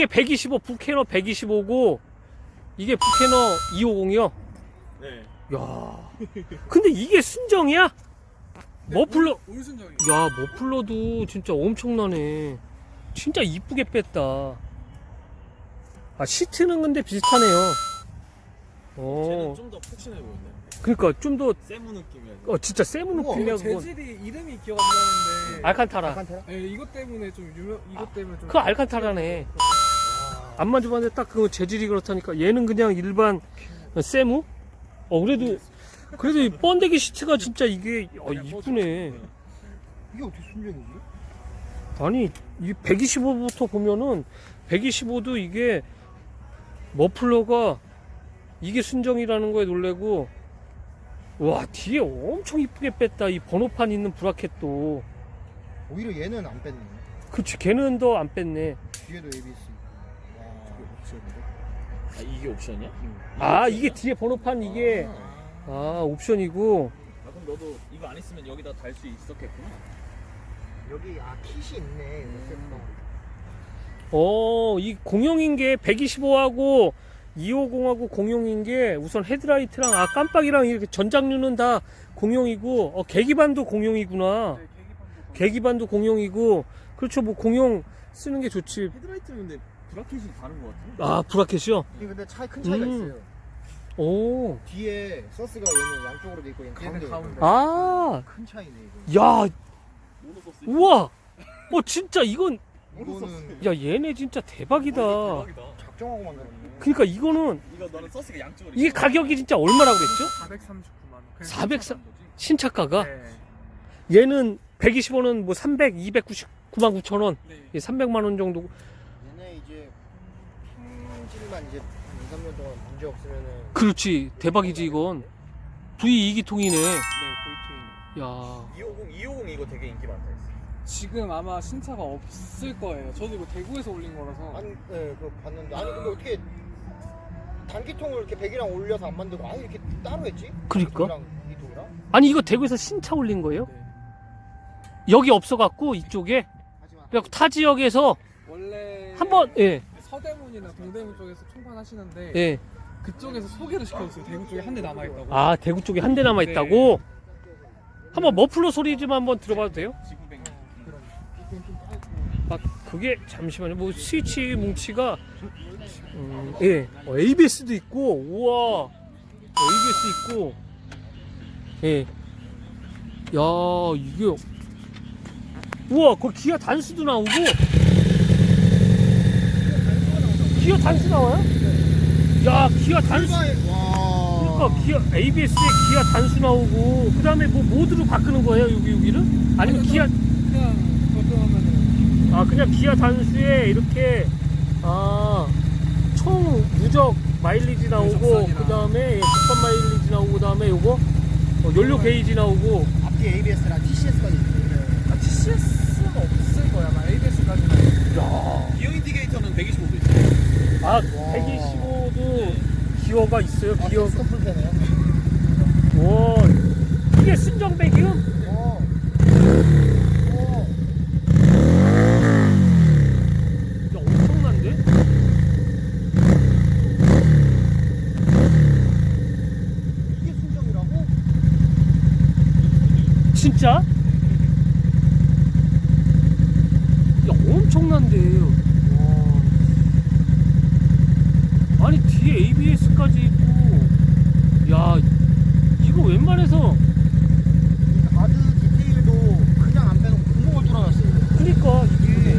이게 125 부캐너 125고 이게 부캐너 250이요. 네. 야. 근데 이게 순정이야? 머플러 올순정이. 야 머플러도 진짜 엄청나네. 진짜 이쁘게 뺐다. 아 시트는 근데 비슷하네요. 어. 쟤는 좀 더 푹신해 보이네. 그러니까 좀 더 세무 느낌이야. 어, 진짜 세무 느낌이야 그건. 재질이 이름이 기억 안 나는데. 알칸타라. 알칸테라? 예, 이것 때문에 좀 유명. 이것 때문에 좀. 그 알칸타라네. 안 만져봤는데 딱 그 재질이 그렇다니까. 얘는 그냥 일반 세무? 어 그래도 그래도 이 번데기 시트가 진짜 이게 어, 이쁘네. 이게 어떻게 순정이지? 아니 이 125부터 보면은 125도 이게 머플러가 이게 순정이라는 거에 놀래고 와 뒤에 엄청 이쁘게 뺐다 이 번호판 있는 브라켓도 오히려 얘는 안 뺐네. 그치 걔는 더 안 뺐네 뒤에도 ABS. 아 이게 옵션이야? 아 이게 뒤에 번호판 이게. 아, 아 옵션이고. 아, 그럼 너도 이거 안 있으면 여기다 달 수 있었겠구나. 여기 아 킷이 있네. 어이 공용인 게 125하고 250하고 공용인 게 우선 헤드라이트랑 아 깜빡이랑 이렇게 전장류는 다 공용이고 어 계기반도 공용이구나. 네. 계기반도 공용이고. 그렇죠. 뭐 공용 쓰는 게 좋지. 헤드라이트는 근데 브라켓이 다른 것 같아. 아 브라켓이요 이게 근데 차이 큰 차이가 음. 있어요. 오 뒤에 서스가 얘는 양쪽으로 돼 있고 얘는 가운데. 가운데. 아, 큰 차이네 이거. 야, 모노소스. 우와, 어 진짜 이건, 이거는 야 얘네 진짜 대박이다. 대박이다. 작정하고 만들었네. 그러니까 이거는 이거 너는 서스가 양쪽으로. 이게 있어. 가격이 진짜 얼마라고 그랬죠? 439만 원. 그냥 400 거지. 신차가가 네. 얘는 125는 뭐 300, 299만 9천 원, 네. 예, 300만 원 정도. 품질만 이제 한 2, 3년 동안 문제 없으면은 그렇지, 대박이지 이건. V 2기통이네. 네, V2. 야, 250 250 이거 되게 인기 많다 했어. 지금 아마 신차가 없을 거예요. 저도 이거 대구에서 올린 거라서. 아니 네, 그거 봤는데 아니 근데 어떻게 단기통을 이렇게 100이랑 올려서 안 만들고 아니 이렇게 따로 했지? 그러니까. 이랑 이 통이랑? 아니 이거 대구에서 신차 올린 거예요? 네. 여기 없어갖고 이쪽에 하지만 그래갖고 타 지역에서 원래 한번 예, 서대문이나 동대문 쪽에서 총판 하시는데 예. 그쪽에서 소개를 시켜줬어요. 대구 쪽에 한 대 남아 있다고. 아 대구 쪽에 한 대 남아 있다고. 한번 머플러 소리 좀 한번 들어봐도 돼요? 아 그게 잠시만요. 뭐 스위치 뭉치가 음, 예, 어, ABS도 있고 우와 어, ABS 있고 예, 야 이게 우와 그 기아 단수도 나오고 기아 단수 나와요? 야 기아 단수 와 그러니까 기아 ABS에 기아 단수 나오고 그 다음에 뭐 모드로 바꾸는 거예요 여기 여기를? 아니면 기아 그냥 하면은 아 그냥 기아 단수에 이렇게 아총 누적 마일리지 나오고 적선이랑. 그 다음에 적선 마일리지 나오고 그 다음에 요거 어, 연료 게이지 나오고 앞뒤 ABS랑 TCS까지 있네 아, TCS 는 없을 거야. 아마 ABS까지는. 야, 기어 인디게이터는 125도 있어. 아 125도 기어가 있어요 아, 기어 스토플패네요 와 이게 순정 배기음 어. 어. 야 엄청난데? 이게 순정이라고? 진짜? 야 엄청난데 아니 뒤에 ABS까지 있고. 야 이거 웬만해서 이 가드 디테일도 그냥 안 빼놓고 구멍을 뚫어놨어요. 그니까 이게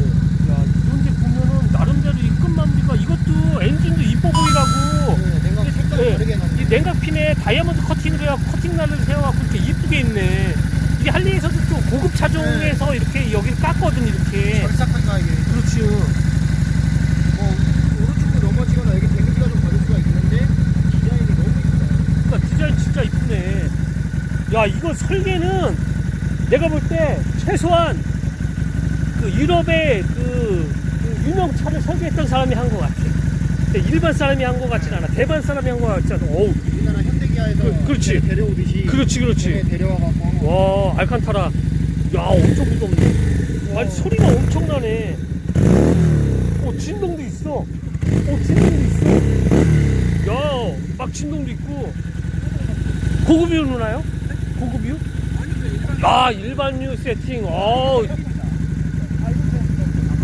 야 이런 데 보면은 나름대로 이 끝마무리가 이것도 엔진도 이뻐 보이라고. 네, 냉각 색깔 네. 다르게 이 해놨네 냉각핀에 다이아몬드 커팅을 해야 커팅 날을 세워갖고 이렇게 이쁘게 있네. 이게 할리에서도 또 고급 차종에서 이렇게 여기를 깠거든 이렇게 절삭한가 이게 그렇지 뭐 오른쪽으로 넘어지거나 여기 데미지가 좀 받을 수가 있는데 디자인이 너무 이쁘다 그러니까 디자인 진짜 이쁘네. 야, 이거 설계는 내가 볼 때 최소한 그 유럽의 그, 그 유명 차를 설계했던 사람이 한 것 같아. 근데 일반 사람이 한 것 같진 않아. 대만 사람이 한 것 같지 않아. 어우, 우리나라 현대기아에서 그- 그렇지. 데려오듯이 그렇지, 그렇지. 걔네 데려와갖고. 와, 알칸타라. 야, 엄청 무섭네. 아니, 소리가 엄청나네. 어, 오, 진동도 있어. 오, 진동도 있어. 야, 막 진동도 있고. 고급유 누나요? 고급유? 야, 일반유 세팅. 어.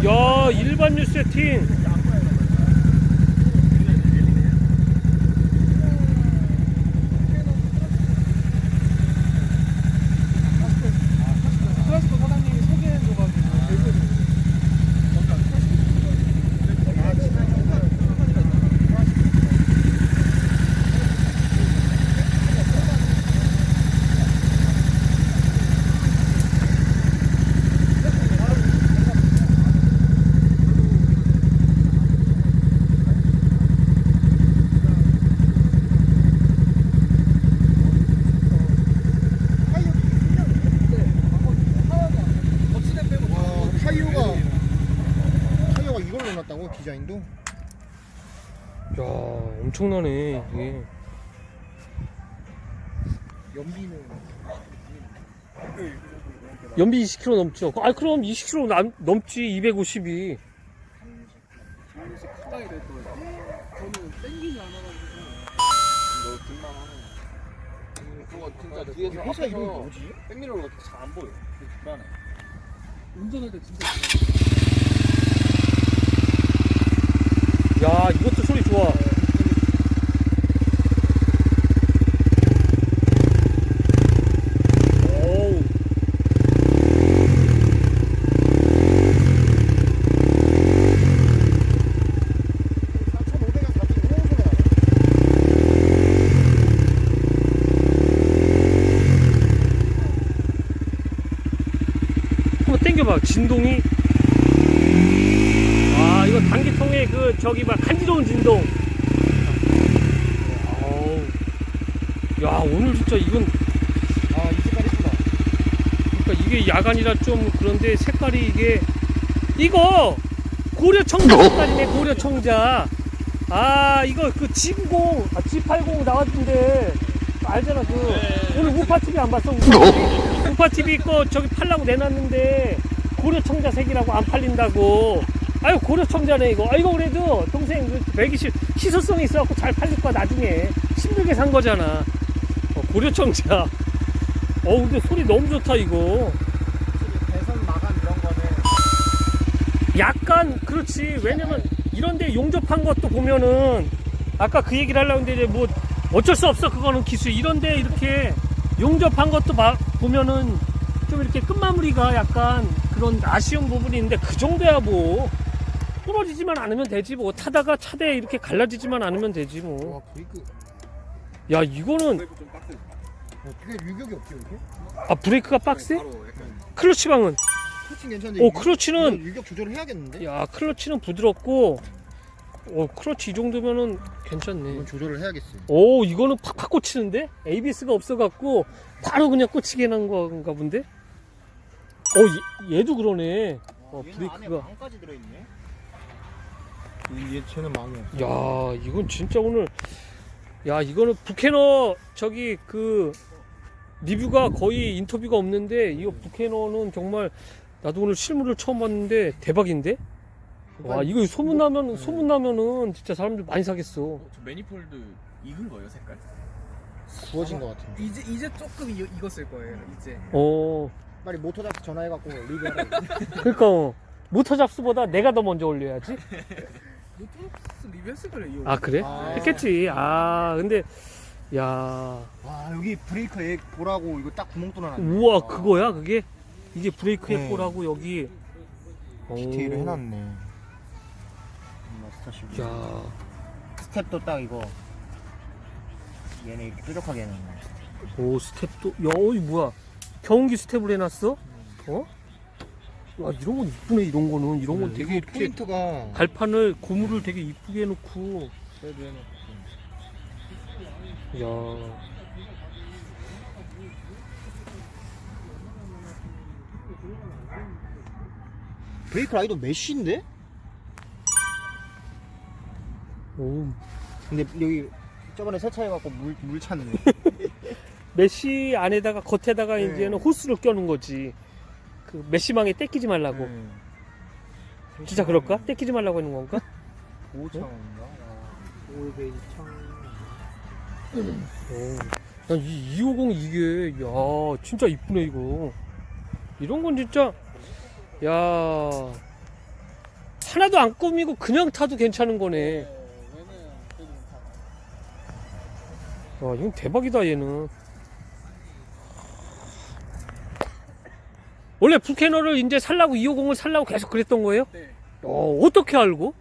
야, 일반유 세팅. 트라스코 사장님이 소개해줘가지고 대구에서 거치대 빼고 다 와 타이어가 타이어가 이걸로 해놨다고 디자인도? 야, 엄청나네. 이게. 연비는 연비 20km 넘죠. 아, 그럼 20km 남, 넘지, 250이. 가까이 될 거예요. 저는 땡기지 않아가지고 이거 들만하네. 그거 진짜 뒤에서 회사 이름이 뭐지? 백미러로 잘안 보여. 불안해. 운전할 때 진짜 야, 이것도 소리 좋아. 오우. 4,500원 4,500원 나네 한번 당겨봐. 진동이. 아, 이거 단기통에 그, 저기 막 간지러운 진동. 아우. 야, 오늘 진짜 이건, 아 이 색깔 이쁘다 그러니까 이게 야간이라 좀 그런데 색깔이 이게, 이거! 고려 청자 색깔이네, 고려 청자. 아, 이거 그 G90, 아, G80 나왔던데. 알잖아, 그. 오늘 우파TV 안 봤어? 우파TV? 우파TV 거 저기 팔라고 내놨는데, 고려 청자색이라고 안 팔린다고. 아유, 고려청자네, 이거. 아, 이거 그래도 동생 그 매기실 희소성이 있어갖고 잘 팔릴 거야, 나중에. 힘들게 산 거잖아. 어, 고려청자. 어, 근데 소리 너무 좋다, 이거. 배선 마감 이런 거는 약간, 그렇지. 왜냐면, 이런데 용접한 것도 보면은, 아까 그 얘기를 하려고 했는데, 뭐, 어쩔 수 없어, 그거는 기술. 이런데 이렇게 용접한 것도 막 보면은, 좀 이렇게 끝마무리가 약간 그런 아쉬운 부분이 있는데, 그 정도야 뭐. 부러지지만 않으면 되지, 뭐. 타다가 차대 이렇게 갈라지지만 않으면 되지, 뭐. 와 브레이크 야, 이거는, 브레이크 좀 빡세. 어, 그게 유격이 없지 이렇게? 아, 브레이크가 빡세? 바로 약간 클러치 방은? 클러치 괜찮은데 오, 유- 클러치는, 유격 조절을 해야겠는데? 야, 클러치는 부드럽고, 어, 클러치 이 정도면은 괜찮네. 이건 조절을 해야겠어요 오, 이거는 팍팍 꽂히는데? ABS가 없어갖고, 바로 그냥 꽂히게 난 건가 본데? 어, 얘, 얘도 그러네. 어, 브레이크가. 망까지 들어있네 얘 쟤는 망이야 야, 이건 진짜 오늘, 야, 이거는 부캐너, 저기, 그, 리뷰가 거의 인터뷰가 없는데, 이거 부캐너는 정말, 나도 오늘 실물을 처음 봤는데, 대박인데? 와, 이거 소문나면, 소문나면은 진짜 사람들 많이 사겠어. 어, 저 매니폴드 익은 거예요 색깔? 구워진 것 같은데 이제 이제 조금 이, 익었을 거예요. 이제 어, 빨리 모터 잡스 전화해갖고 리뷰하라 그러니까, 어, 모터 잡스보다 내가 더 먼저 올려야지. 노트북스 리뷰했을 거예요. 이아 그래? 아. 했겠지. 아 근데 야 와 여기 브레이크 액 보라고 이거 딱 구멍 뚫어놨네 우와 그거야 그게 이게 브레이크 네. 에코라고 여기 디테일을 오. 해놨네 마스터쉽 야 스텝도 딱 이거 얘네 이렇게 뾰족하게 해놨네 오 스텝도 야 어이 뭐야 경운기 스텝을 해놨어? 어? 와 이런 건 이쁘네 이런 거는 이런 건 되게 이렇게 포인트가 발판을 고무를 되게 이쁘게 해놓고 그래도 해놓고 야 브레이크 라이도 메쉬인데? 오. 근데 여기 저번에 세차해갖고 물, 물 찼네 메쉬 안에다가 겉에다가 네. 이제는 호스를 껴놓은 거지 그 메쉬망에 떼끼지 말라고 네. 진짜 그럴까? 떼끼지 말라고 하는 건가? 5천원인가? 올베이 청. 오. 야, 이 250 이게, 야, 진짜 이쁘네, 이거. 이런 건 진짜, 야. 하나도 안 꾸미고 그냥 타도 괜찮은 거네. 괜찮아요. 와, 이건 대박이다, 얘는. 원래 북캐너를 이제 살라고 250을 살라고 계속 그랬던 거예요? 네. 어, 어떻게 알고?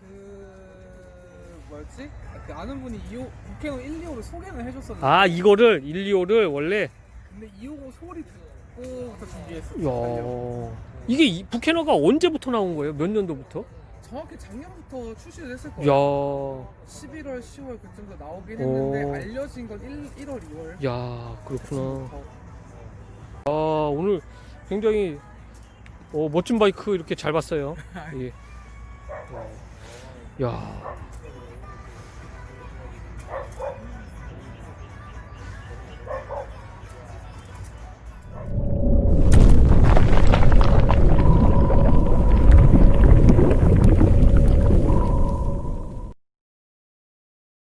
그 뭐였지? 그 아는 분이 25 국회의원 125를 소개는 해줬었는데 아, 이거를 125를 원래 근데 250 소리 듣고부터 준비했어요. 야. 이게 이- 북캐너가 언제부터 나온 거예요? 몇 년도부터? 정확히 작년부터 출시를 했을 야. 거예요. 11월, 10월 그쯤부터 나오긴 했는데 오. 알려진 건 1, 1월, 2월. 야, 그렇구나. 아, 오늘 굉장히 어, 멋진 바이크 이렇게 잘 봤어요. 예. 야,